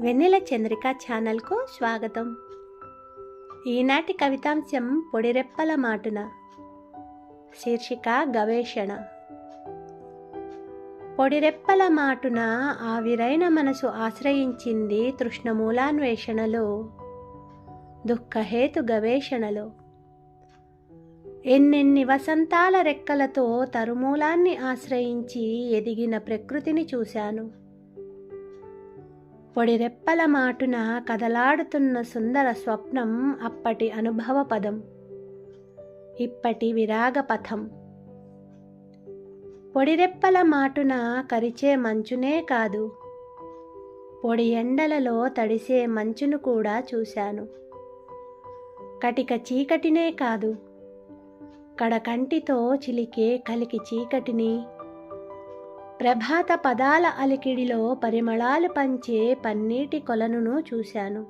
వెన్నెల చంద్రిక ఛానల్కు స్వాగతం. ఈనాటి కవితాంశం పొడిరెప్పల మాటున. శీర్షిక గవేషణ. పొడిరెప్పల మాటున ఆవిరైన మనసు ఆశ్రయించింది తృష్ణమూలాన్వేషణలో దుఃఖహేతు గవేషణలో. ఎన్నెన్ని వసంతాల రెక్కలతో తరుమూలాన్ని ఆశ్రయించి ఎదిగిన ప్రకృతిని చూశాను. పొడిరెప్పల మాటున కదలాడుతున్న సుందర స్వప్నం అప్పటి అనుభవ పదం. ఇప్పటి విరాగ పథం. పొడిరెప్పల మాటున కరిచే మంచునే కాదు. పొడి ఎండలలో తడిసే మంచును కూడా చూశాను. కటిక చీకటినే కాదు. కడకంటితో చిలికే కలికి చీకటిని ప్రభాత పదాల అలికిడిలో పరిమళాలు పంచే పన్నీటి కొలనును చూశాను.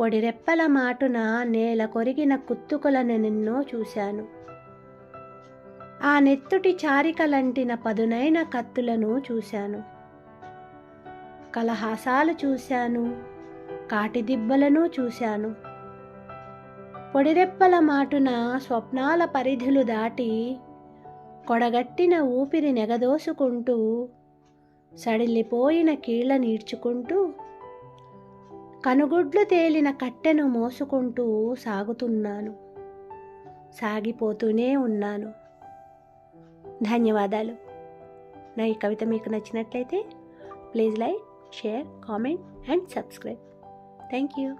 పొడిరెప్పల మాటున నేల కొరిగిన కుత్తుకొలను నిన్నో చూశాను. ఆ నెత్తుటి చారికలంటిన పదునైన కత్తులను చూశాను. కలహాసాలు చూశాను కాటిదిబ్బలను చూశాను. పొడిరెప్పల మాటున స్వప్నాల పరిధులు దాటి కొడగట్టిన ఊపిరి నెగదోసుకుంటూ సడిలిపోయిన కీళ్ళ నీడ్చుకుంటూ కనుగుడ్లు తేలిన కట్టెను మోసుకుంటూ సాగుతున్నాను. సాగిపోతూనే ఉన్నాను. ధన్యవాదాలు. నా ఈ కవిత మీకు నచ్చినట్లయితే please like share comment and subscribe. Thank you.